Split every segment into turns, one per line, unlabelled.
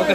Okay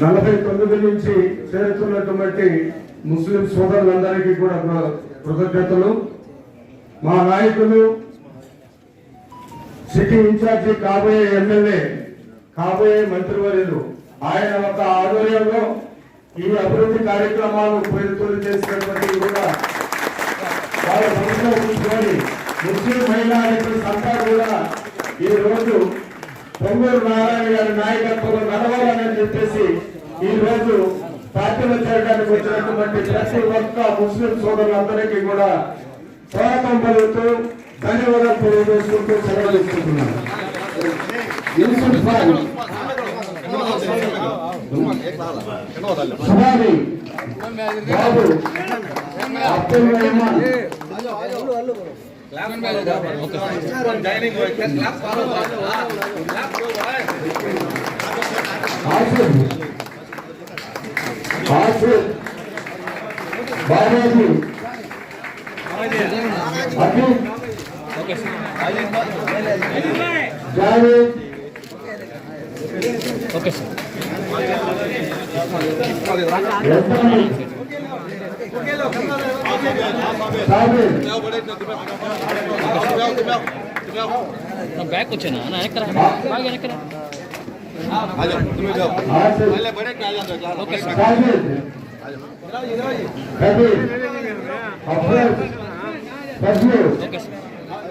నలభై తొమ్మిది నుంచి చేరుతున్నటువంటి ముస్లిం సోదరులందరికీ కూడా కృతజ్ఞతలు. మా నాయకులు సిటీ ఇన్ఛార్జి కాబోయే ఎమ్మెల్యే కాబోయే మంత్రివర్యులు ఆయన ఒక ఆధ్వర్యంలో ఈ అభివృద్ధి కార్యక్రమాలు పేరుతోలు చేసినటువంటి కూడా వాళ్ళ మనసులో ఉంచుకొని ముస్లిం మహిళా సంతా కూడా ఈ రోజు పొంగూరు నారాయణ గారి నాయకత్వంలో నడవాలని చెప్పేసి ఈ రోజు పార్టీలో చేరడానికి వచ్చినటువంటి ప్రతి ఒక్క ముస్లిం సోదరులందరికీ కూడా స్వాగతం పలుకుతూ ధన్యవాదాలు తెలియజేసుకుంటూ సెలవులు ఇస్తున్నాను
Yusuf Babu
Abdul
Rehman. Babaji
Habib okay
sir. Back వచ్చానా నా వెనక్కరా బాగా వెనక్కరా okay
sir Sajid Kabir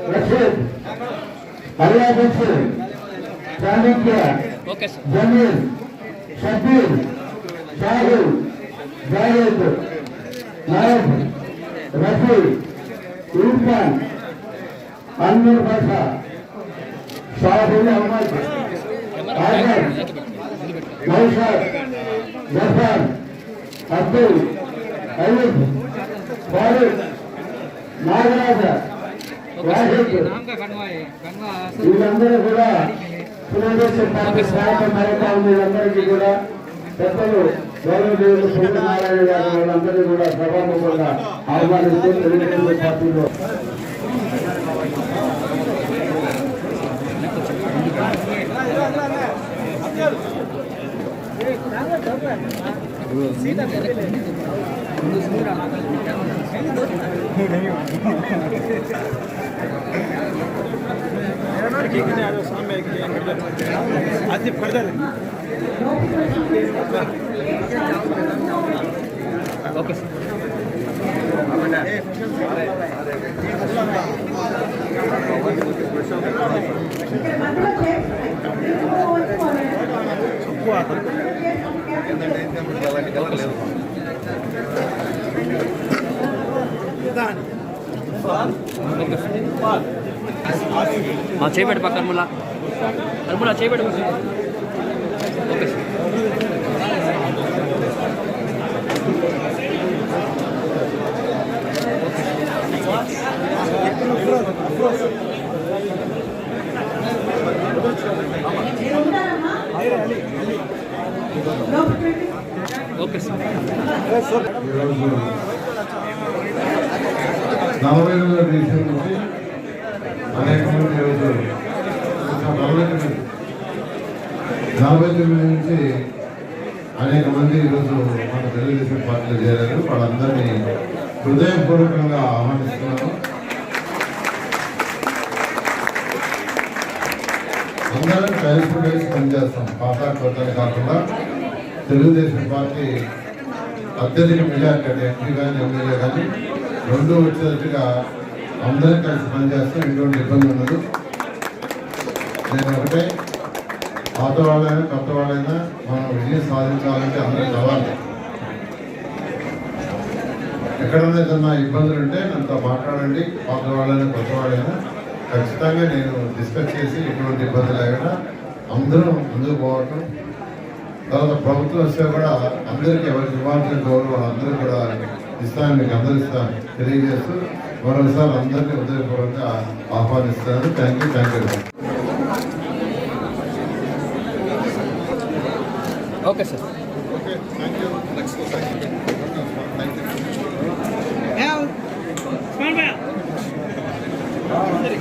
Fazlu okay
sir Chanakya Jameel Shabbir Shahul Javed Nayab Rafi Irfan Anwar Basha Shahul Ahmed Naushad Zafar Abdul Ayub Farooq Nagaraja వీళ్ళందరూ కూడా Telugu Desam party సహాయక నాయకులు వీళ్ళందరికీ కూడా పెద్దలు గౌరవదేవులు సూర్యనారాయణ గారు వాళ్ళందరూ కూడా సభాముఖంగా ఆహ్వానిస్తూ తెలుగుదేశం పార్టీలో
ఓకే సార్ మా చేపెట్టు పక్క కర్ములా. కర్ములా చేపెట్టు ఓకే. ఓకే. సార్
ఈరోజు నలభై దేశం నుంచి అనేక మంది ఈరోజు నలభై తొమ్మిది నలభై తొమ్మిది నుంచి
అనేక మంది ఈరోజు మన తెలుగుదేశం పార్టీలో చేరారు. వాళ్ళందరినీ హృదయపూర్వకంగా ఆహ్వానిస్తున్నాను. అందరం కలిసి కలిసి పనిచేస్తాం. పాత కొత్తలు కాకుండా తెలుగుదేశం పార్టీ అత్యధిక మెజార్టీ ఎంపీ కానీ ఎమ్మెల్యే కానీ రెండు వచ్చేటట్టుగా అందరూ కలిసి పనిచేస్తాం ఎటువంటి ఇబ్బంది ఉండదు. నేను ఒకటే పాత వాళ్ళైనా కొత్త వాళ్ళైనా మనం విజయం సాధించాలంటే అందరూ కావాలి ఎక్కడన్నా ఏదన్నా ఇబ్బందులు ఉంటే నాతో మాట్లాడండి. పాత వాళ్ళైనా కొత్త వాళ్ళైనా ఖచ్చితంగా నేను డిస్కస్ చేసి ఎటువంటి ఇబ్బంది లేకుండా అందరూ ముందుకు పోవటం. తర్వాత ప్రభుత్వం వస్తే కూడా అందరికీ ఎవరికి ఇవ్వాల్సిన గౌరవం అందరూ కూడా ఇస్తాను మీకు అందరూ ఇస్తాను తెలియజేస్తూ మరోసారి అందరినీ హృదయపూర్వకంగా ఆహ్వానిస్తాను. Thank you thank you
okay sir.
Okay thank you thank you
అందరికి